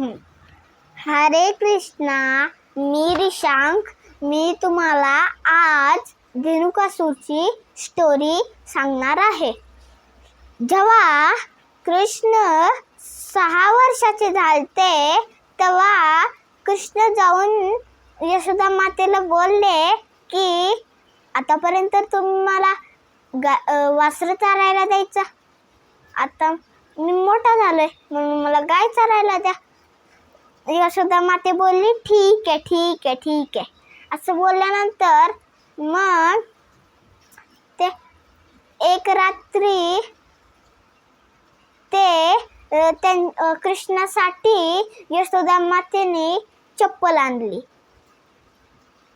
हरे कृष्णा मी रिशांक. मी तुम्हाला आज धेनुकासूरची स्टोरी सांगणार आहे. जेव्हा कृष्ण सहा वर्षाचे झालते तेव्हा कृष्ण जाऊन यशोदा मातेला बोलले की आतापर्यंत तुम्ही मला गा वासरं चारायला द्यायचा. आता मी मोठा झालो आहे म्हणून मला गाय चारायला द्या. यशोदा माते बोलली ठीक आहे ठीक आहे ठीक आहे. असं बोलल्यानंतर मग ते एक रात्री ते त्यां कृष्णासाठी यशोदा मातेने चप्पल आणली.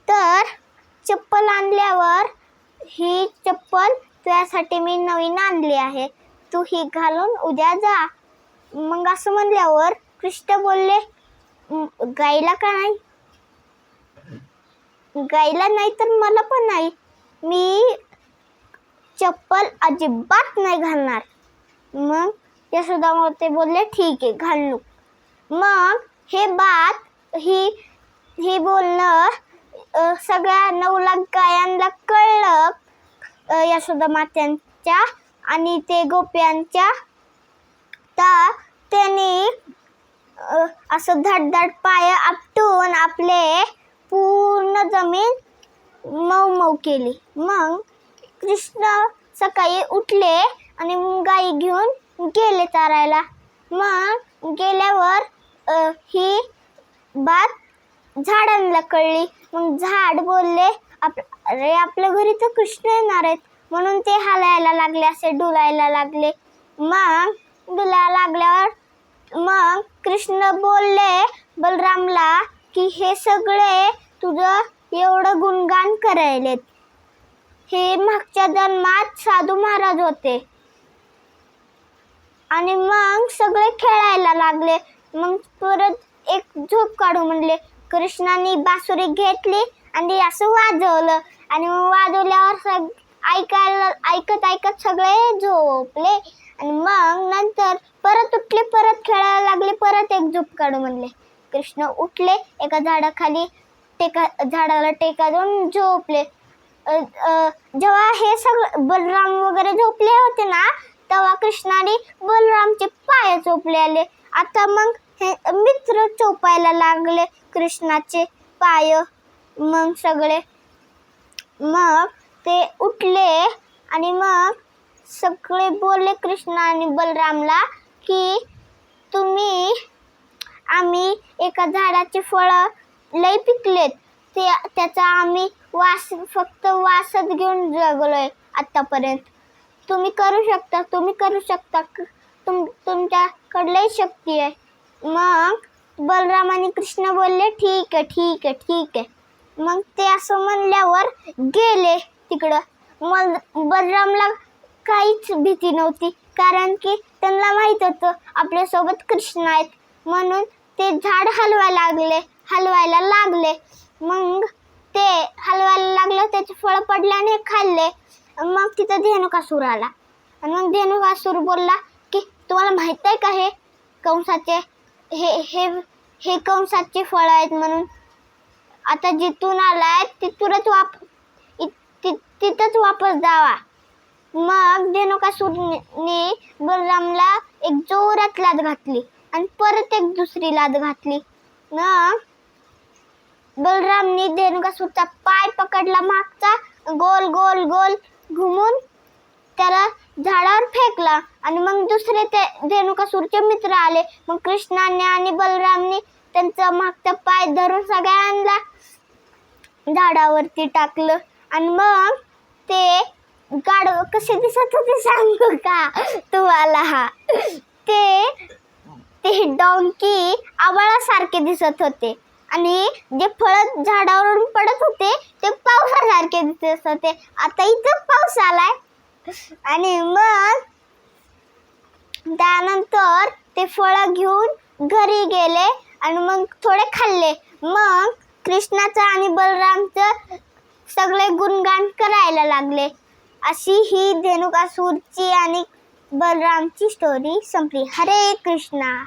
तर चप्पल आणल्यावर ही चप्पल तुझ्यासाठी मी नवीन आणली आहे. तू ही घालून उद्या जा. मग असं म्हणल्यावर कृष्ण बोलले गायला का नाही? गायला नाही तर मला पण नाही. मी चप्पल अजिबात नाही घालणार. मग यशोदा ते बोलले ठीक आहे घालू मग हे बात ही हे बोलणं सगळ्या नऊ लाख गायांना कळलं. यशोदा मात्यांच्या आणि ते गोप्यांच्या. तर त्यांनी असं धडधड पाय आपटून आपले पूर्ण जमीन मऊ मऊ केली. मग कृष्ण सकाळी उठले आणि मग गाई घेऊन गेले चारायला. मग गेल्यावर ही बात झाडांना कळली. मग झाड बोलले आप अरे आपल्या घरी तर कृष्ण येणार आहेत. म्हणून ते हालायला लागले असे डुलायला लागले. मग डुलायला लागल्यावर मग कृष्ण बोलले बलरामला की हे सगळे तुझं एवढं गुणगान करायलेत. हे मागच्या जन्मात साधू महाराज होते. आणि मग सगळे खेळायला लागले. मग परत एक झोप काढू म्हणले. कृष्णाने बासुरी घेतली आणि असं वाजवलं. आणि वाजवल्यावर सग ऐकायला ऐकत ऐकत सगळे झोपले. आणि मग नंतर परत उठले परत खेळायला लागले परत एक झोप काढू म्हणले. कृष्ण उठले एका झाडाखाली टेका झाडाला टेका देऊन झोपले. जेव्हा हे सगळं बलराम वगैरे झोपले होते ना तेव्हा कृष्णाने बलरामचे पाय झोपले आले. आता मग हे मित्र चोपायला लागले कृष्णाचे पाय. मग सगळे मग ते उठले आणि मग सगळे बोलले कृष्ण आणि बलरामला की तुम्ही आम्ही एका झाडाची फळं लई पिकलेत. ते त्याचा आम्ही वास फक्त वासच घेऊन जगलोय आत्तापर्यंत तुम्ही करू शकता तुम्ही करू शकता. तुम तुमच्याकडलंही लई शक्ती आहे. मग बलराम आणि कृष्ण बोलले ठीक आहे ठीक आहे ठीक आहे. मग ते असं म्हणल्यावर गेले. तिकडं. मग बलरामला काहीच भीती नव्हती कारण की त्यांना माहीत होतं आपल्यासोबत कृष्ण आहेत. म्हणून ते झाड हलवायला लागले हलवायला लागले. मग ते हलवायला लागलं त्याचे फळं पडल्याने खाल्ले. मग तिथं धेनुकासूर आला. आणि मग धेनुकासूर बोलला की तुम्हाला माहीत आहे का हे कंसाचे हे हे हे कंसाचे फळं आहेत म्हणून? आता जिथून आला आहे तिथूनच वाप ति- तिथंच वापस जावा. मग धेनुकासूरने बलरामला एक जोरात लाद घातली आणि परत एक दुसरी लाद घातली. मग बलरामने धेनुकासूरचा पाय पकडला मागचा गोल गोल गोल घुमून त्याला झाडावर फेकला आणि मग दुसरे ते धेनुकासूरचे मित्र आले. मग कृष्णाने आणि बलरामने त्यांचा मागचा पाय धरून सगळ्यांना झाडावरती टाकलं. आणि मग ते गाढव कसे दिसत होते सांगू का तुम्हाला? हा ते ते डॉंकी आवाळासारखे दिसत होते. आणि जे फळ झाडावरून पडत होते ते पावसासारखे दिसत होते. आता इथं पाऊस आलाय. आणि मग त्यानंतर ते फळं घेऊन घरी गेले आणि मग थोडे खाल्ले. मग कृष्णाचं आणि बलरामचं सगळे गुणगान करायला लागले. अशी ही धेनुकासूरची आणि बलरामची स्टोरी संपली. हरे कृष्णा.